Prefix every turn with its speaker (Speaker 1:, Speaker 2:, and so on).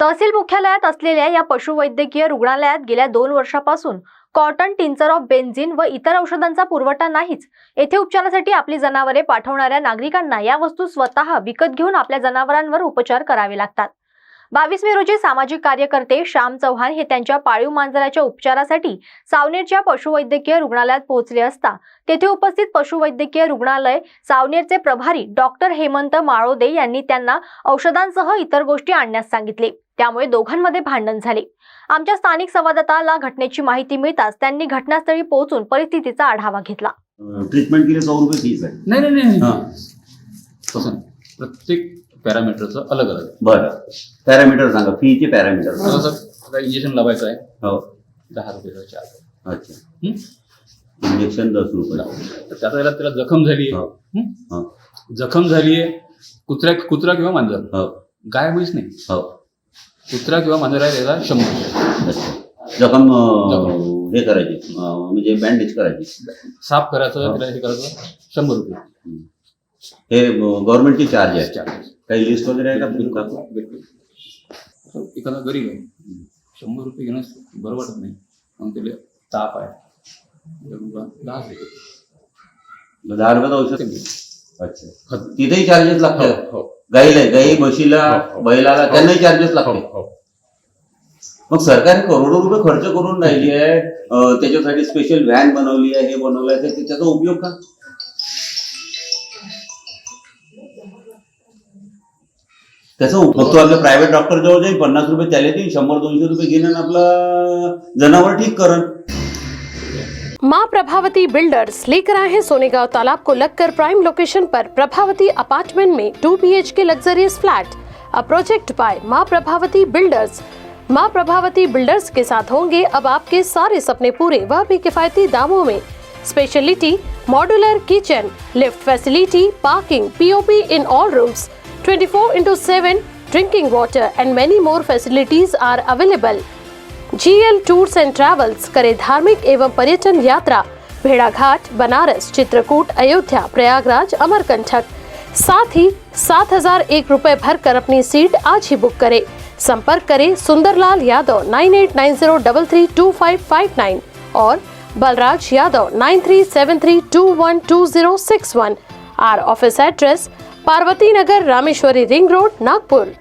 Speaker 1: तहसील मुख्यालयात असलेल्या या पशुवैद्यकीय रुग्णालयात गेल्या दोन वर्षापासून कॉटन टिंचर ऑफ बेन्झिन व इतर औषधांचा पुरवठा नाहीच. येथे उपचारासाठी आपली जनावरे पाठवणाऱ्या नागरिकांना या वस्तू स्वतः विकत घेऊन आपल्या जनावरांवर उपचार करावे लागतात. बावीस मे रोजी सामाजिक कार्यकर्ते श्याम चव्हाण हे त्यांच्या पाळीव मांजराच्या उपचारासाठी सावनेरच्या पशुवैद्यकीय रुग्णालयात पोहोचले असता तेथे उपस्थित पशुवैद्यकीय रुग्णालय सावनेरचे प्रभारी डॉक्टर हेमंत माळोदे यांनी त्यांना औषधांसह इतर गोष्टी आणण्यास सांगितले. त्यामुळे दोघांमध्ये भांडण झाले. आमच्या स्थानिक संवाददाताला घटनेची माहिती मिळताच त्यांनी घटनास्थळी पोहोचून परिस्थितीचा आढावा घेतला.
Speaker 2: ट्रीटमेंट के लिए सौ रुपये फीस आहे.
Speaker 3: नाही नाही नाही
Speaker 2: हां.
Speaker 3: तसं नाही. प्रत्येक पॅरामीटरचं अलग अलग आहे
Speaker 2: बरं पॅरामीटर सांगा फीचे पॅरामीटर
Speaker 3: आता इंजेक्शन लावायचं आहे.
Speaker 2: हो.
Speaker 3: दहा रुपयाचा चार्ज आहे.
Speaker 2: अच्छा.
Speaker 3: हं?
Speaker 2: इंजेक्शन दस रुपये.
Speaker 3: तर त्याचा वेळेला त्याला जखम झाली
Speaker 2: हो. हो?
Speaker 3: जखम झाली आहे. कुत्र्या कुत्रा किंवा मांजर.
Speaker 2: हो.
Speaker 3: गाय म्हैस नाही.
Speaker 2: हो.
Speaker 3: कुत्रा किंवा मांजर त्याला शंभर.
Speaker 2: जखम हे करायची म्हणजे बँडेज करायची.
Speaker 3: साफ करायचं
Speaker 2: हो.
Speaker 3: त्याला हे करायचं शंभर रुपये.
Speaker 2: हं. हे गव्हर्नमेंटची चार्ज आहे.
Speaker 3: चार्ज
Speaker 2: काही लिस्ट वगैरे आहे का?
Speaker 3: एखादा गरीब आहे. शंभर रुपये घेणं बरं वाटत नाही. मग त्याला ताप आहे. दहा रुपये.
Speaker 2: दहा रुपयाचं औषध. अच्छा. तिथेही चार्जेस लागतात?
Speaker 3: हो.
Speaker 2: गाईला गाई म्हशीला
Speaker 3: हो, हो.
Speaker 2: बैलाला त्यांनाही चार्जेस
Speaker 3: हो
Speaker 2: लागतात
Speaker 3: हो.
Speaker 2: मग सरकारने करोडो रुपये खर्च करून राहिली आहे. त्याच्यासाठी स्पेशल व्हॅन बनवली आहे हे बनवलं आहे. तर त्याचा उपयोग का? त्याचा उपयोग तो आपल्या प्रायव्हेट डॉक्टर जवळ जाईल पन्नास रुपये त्याला देईल शंभर दोनशे रुपये घेणं आपलं जनावर ठीक करण.
Speaker 4: माँ प्रभावती बिल्डर्स लेकर आए हैं सोनेगांव तालाब को लगकर प्राइम लोकेशन पर प्रभावती अपार्टमेंट में two B K luxurious flat a project by माँ प्रभावती बिल्डर्स माँ प्रभावती बिल्डर्स के साथ होंगे अब आपके सारे सपने पूरे, वह भी किफायती दामों में। Speciality modular kitchen lift facility parking POP in all rooms 24 into 7 drinking water and many more facilities are available GL tours and travels करे धार्मिक एवं पर्यटन यात्रा, भेड़ाघाट, बनारस, चित्रकूट, अयोध्या, प्रयागराज, अमरकंठक। साथ ही सात हज़ार एक रूपए भर कर अपनी सीट आज ही बुक करें। संपर्क करें Sundarlal Yadav nine eight nine zero double three two five five nine और Balraj Yadav nine three seven three two one two zero six one. Our office address Parvati Nagar Rameshwari ring road, Nagpur.